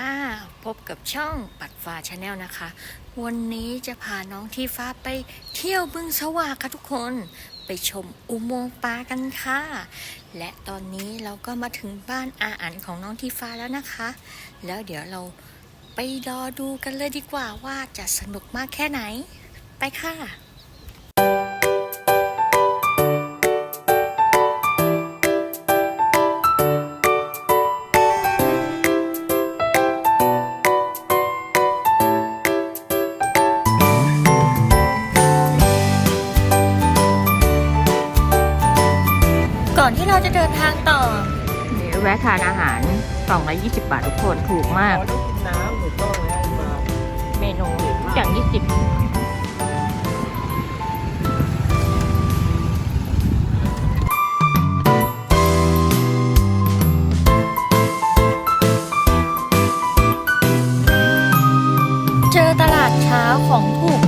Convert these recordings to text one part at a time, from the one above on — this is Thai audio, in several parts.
ค่ะ พบกับช่องปัดฟ้าชาแนลนะคะ วันนี้จะพาน้องที่ฟ้าไปเที่ยวบึงสว่างค่ะทุกคน ไปชมอุโมงค์ปลากันค่ะ และตอนนี้เราก็มาถึงบ้านอาอันของน้องที่ฟ้าแล้วนะคะ แล้วเดี๋ยวเราไปรอดูกันเลยดีกว่าว่าจะสนุกมากแค่ไหน ไปค่ะ 220 บาททุกคนถูกมาก ลูกกินน้ำหรือต้องมาเมนูทุกอย่าง 20เจอตลาดเช้าของถูก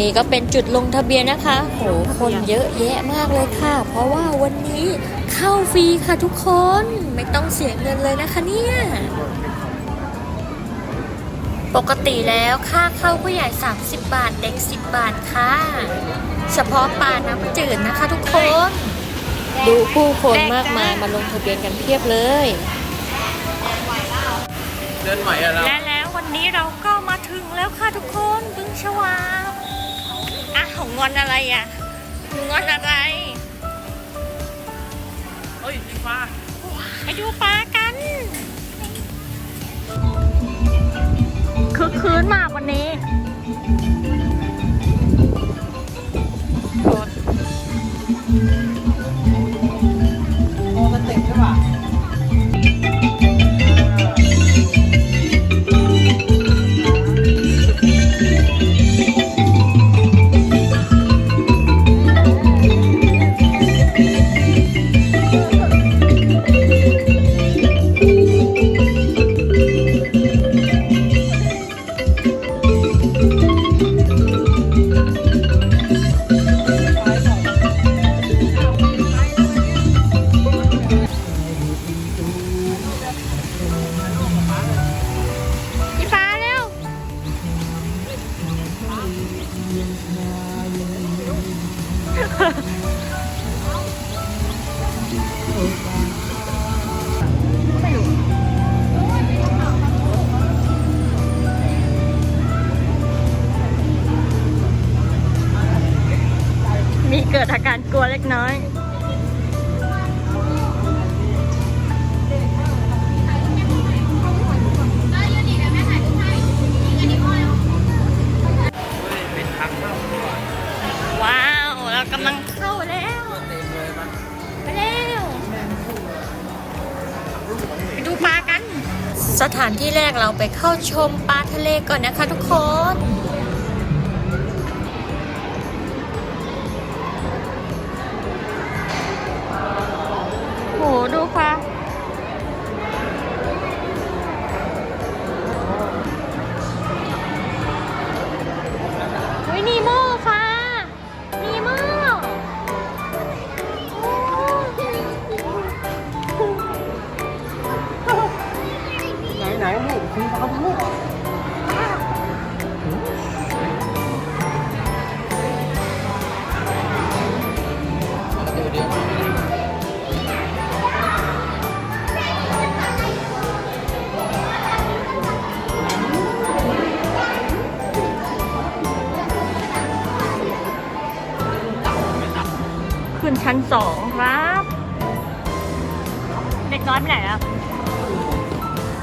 นี้ก็เป็นจุดลงทะเบียนนะคะโหคนเยอะแยะมากเลยค่ะ เพราะว่าวันนี้เข้าฟรีค่ะทุกคนไม่ต้องเสียเงินเลยนะคะเนี่ยปกติแล้วค่าเข้าผู้ใหญ่ 30 บาทเด็ก 10 บาทค่ะ เฉพาะปลาน้ำจืดนะคะทุกคน ดูผู้คนมากมายมาลงทะเบียนกันเพียบเลยเดินใหม่อะเราและแล้ววันนี้เราก็มาถึงแล้วค่ะทุกคนบึงชวาอะ ของงอนอะไรอะงอนอะไรเฮ้ยอีฟ้าไปดูปลากันคึกคืนมากวันนี้โด กิดอาการกลัวเล็กน้อยว้าวเรากำลังเข้าแล้วไปเร็วไปดูปลากัน สถานที่แรกเราไปเข้าชมปลาทะเลก่อนนะคะทุกคน กน้อยไปไหนอะ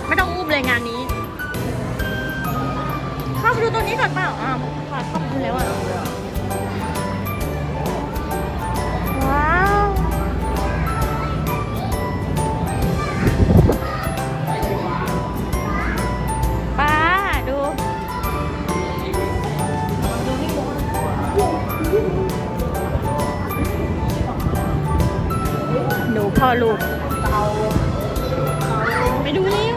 ไม่ต้องอุ้มเลยงานนี้ เข้าไปดูตัวนี้ก่อนเปล่าอ่าพาเข้าไปดูแล้วอะ ว้าว ป้าดู หนูพ่อลูก ไปดูเร็ว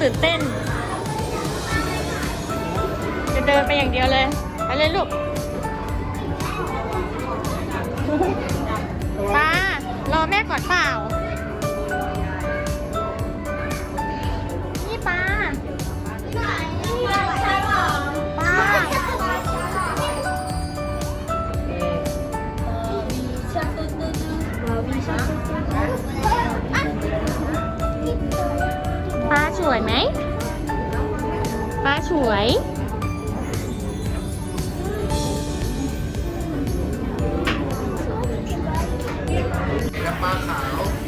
ตื่นเต้น จะเดินไปอย่างเดียวเลย ไปเลยลูกปลารอแม่ก่อนเปล่า วยไหมปลาสวยปลาขาว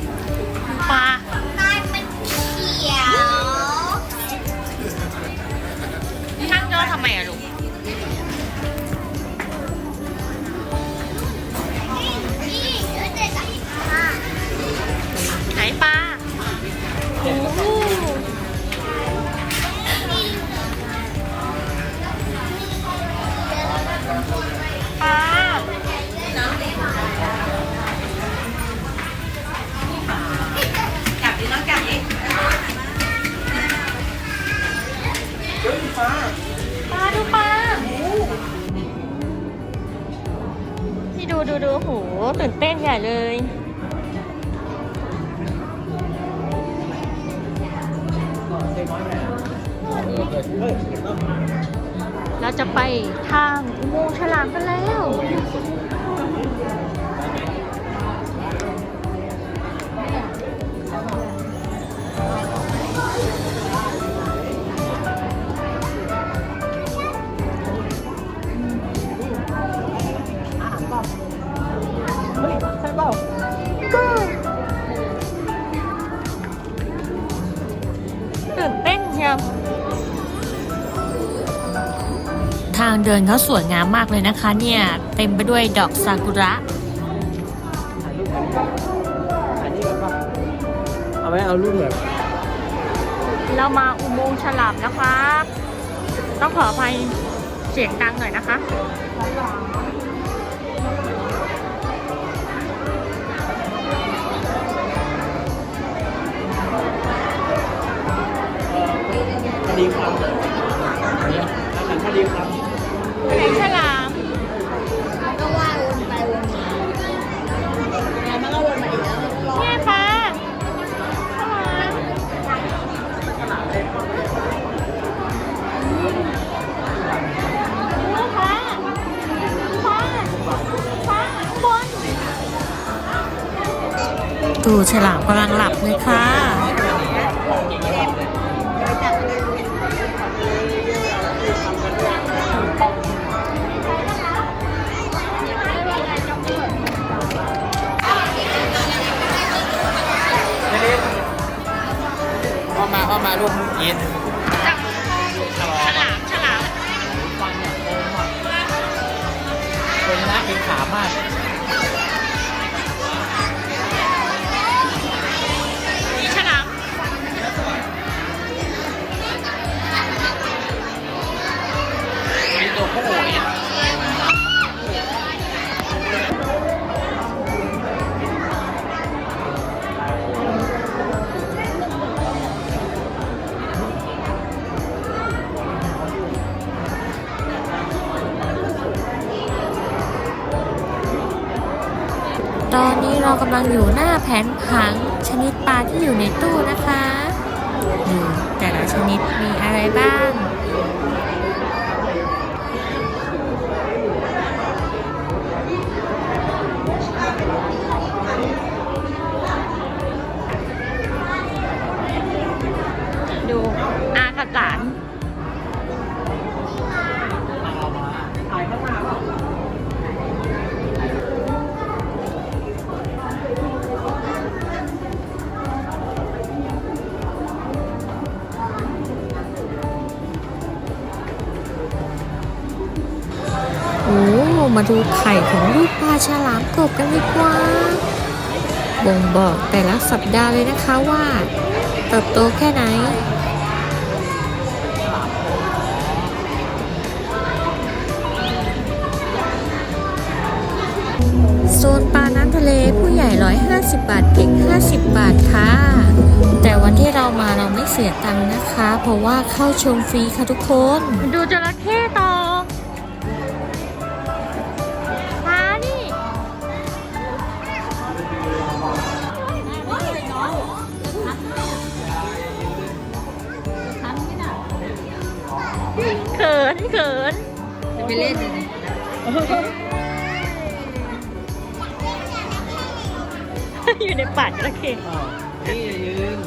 ตื่นเต้นใหญ่เลย เราจะไปทางอุโมงค์ฉลามกันแล้วางเดินเขาสวยงามมากเลยนะคะ เนี่ยเต็มไปด้วยดอกซากุระอันนี้แบบว่าเอาไว้เอารูปแบบเรามาอุโมงค์ฉลามนะครับ ต้องขออภัยเสียงดังหน่อยนะคะพอดีครับเนี่ยอาหารพอดีครับ ฉลามกำลังหลับเลยค่ะเข้ามาเข้ามาลูกกินฉลามฉลามฟันเนี่ยโค้งอะคนนะกินขามาก เรากำลังอยู่หน้าแผนผังชนิดปลาที่อยู่ในตู้นะคะ ดูแต่ละชนิดมีอะไรบ้าง มาดูไข่ของลูกปลาฉลามกบกันดีกว่าบ่งบอกแต่ละสัปดาห์เลยนะคะว่าเติบโตแค่ไหนโซนปลาน้ำทะเลผู้ใหญ่ 150 บาทเด็ก50 บาทค่ะ แต่วันที่เรามาเราไม่เสียตังค์นะคะ เพราะว่าเข้าชมฟรีค่ะทุกคน ดูจระเข้ต่อ เขินจะไปเล่นเลยอยู่ในป่าจระเข้นี่ยืน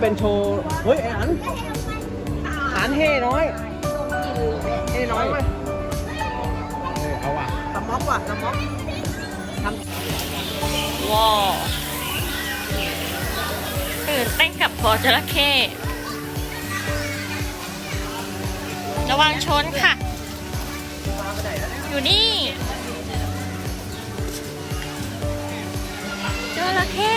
เป็นโชว์เฮ้ยไอ้อันอันเฮ่น้อยเฮ่น้อยไหมเออเอาว่ะสม็อกว่ะสม็อกว้าวตื่นเต้นกับพอจระเข้ระวังชนค่ะ อยู่นี่จระเข้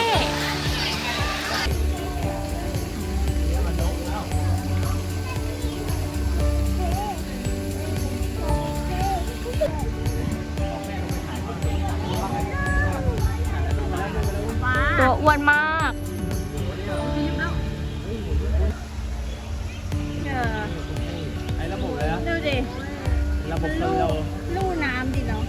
ตัวอ้วนมากเออไอ้ระบบเลยนะดูดิระบบคนเราลู่น้ำดิเนาะ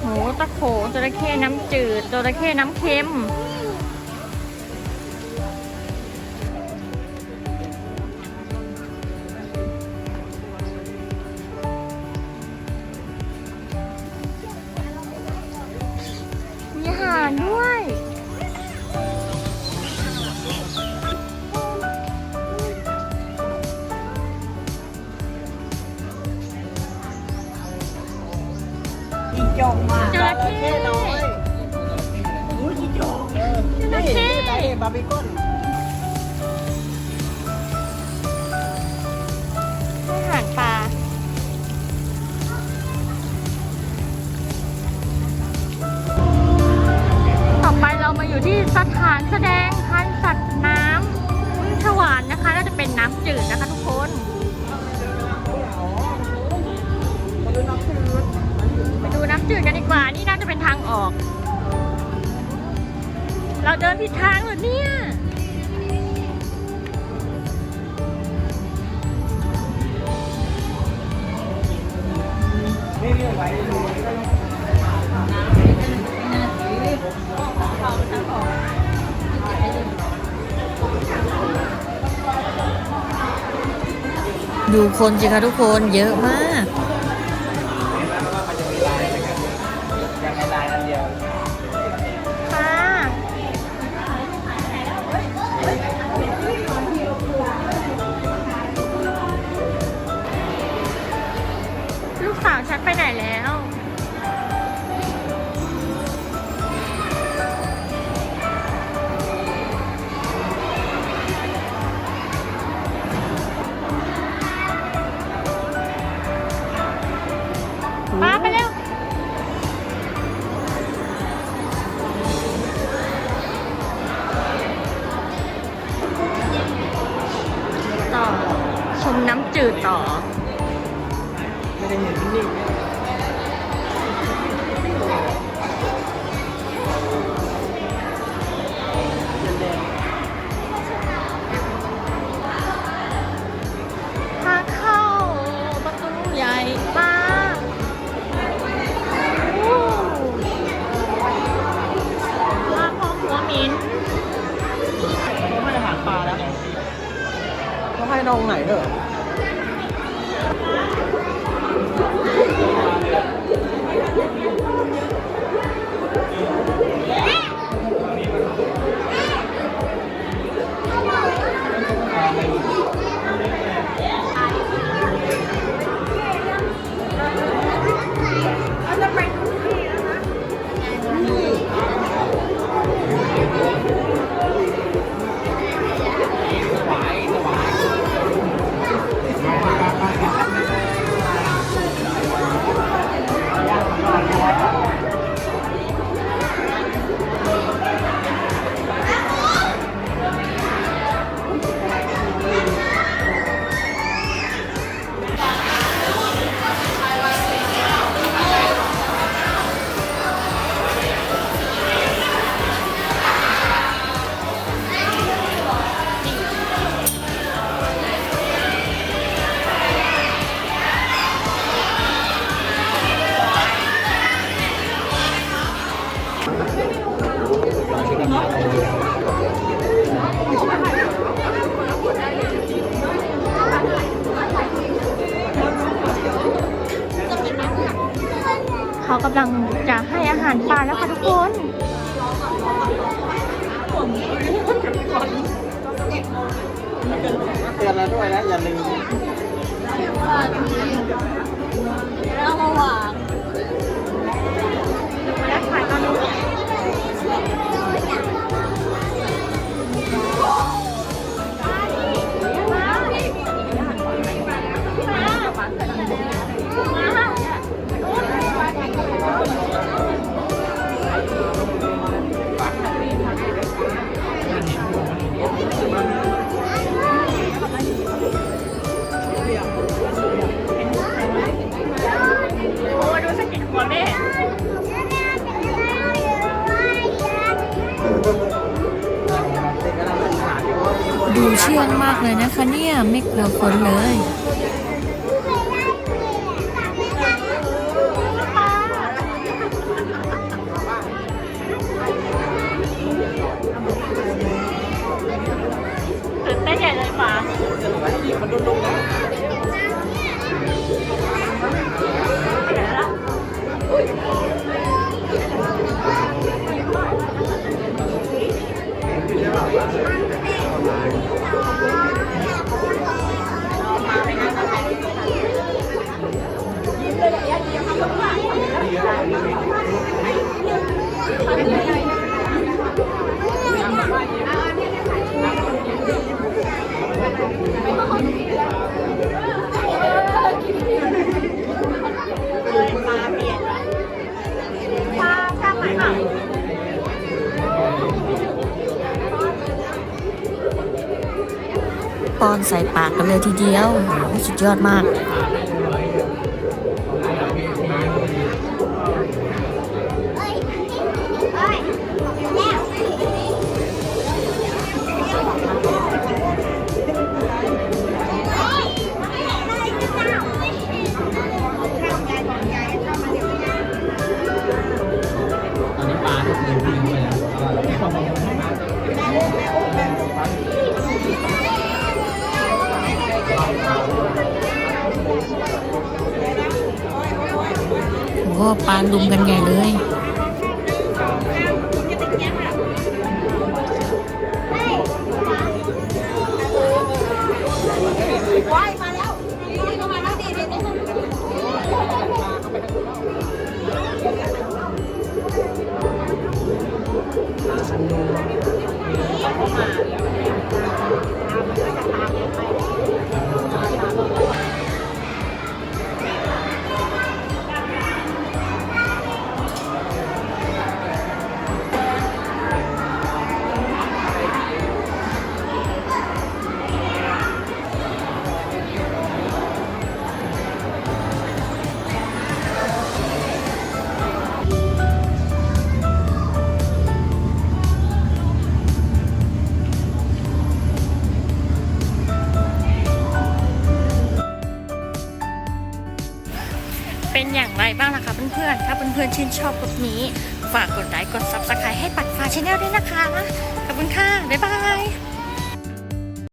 โหตะโขจระเข้น้ำจืดจระเข้น้ำเค็มมี จิจงจอกมาจระเข้น้อยอุ้ยจิจงจอกเออนี่นี่ตบาร์บีคอนอาหารปลาต่อไปเรามาอยู่ที่สถานแสดงพันสัตว์น้ำฉวานนะคะ น่าจะเป็นน้ำจืดนะคะ จืดกันดีกว่า นี่น่าจะเป็นทางออก เราเดินผิดทางเหรอเนี่ย ดูคนสิคะทุกคนเยอะมาก น้องไหนเถอะ เตือนแล้วด้วยนะอย่าลืม เชื่องมากเลยนะคะเนี่ยไม่กลัวคนเลยตื่นเต้นใหญ่เลยฟ้า ใส่ปากกันเลยทีเดียว สุดยอดมาก ลาลุมกันใหญ่เลย พื่อนๆถ้าเพื่อนชื่นชอบคลิปนี้ ฝากกดไลค์กด subscribe ให้ปัดฟ้าชาแนลด้วยนะคะ ขอบคุณค่ะ บ๊ายบาย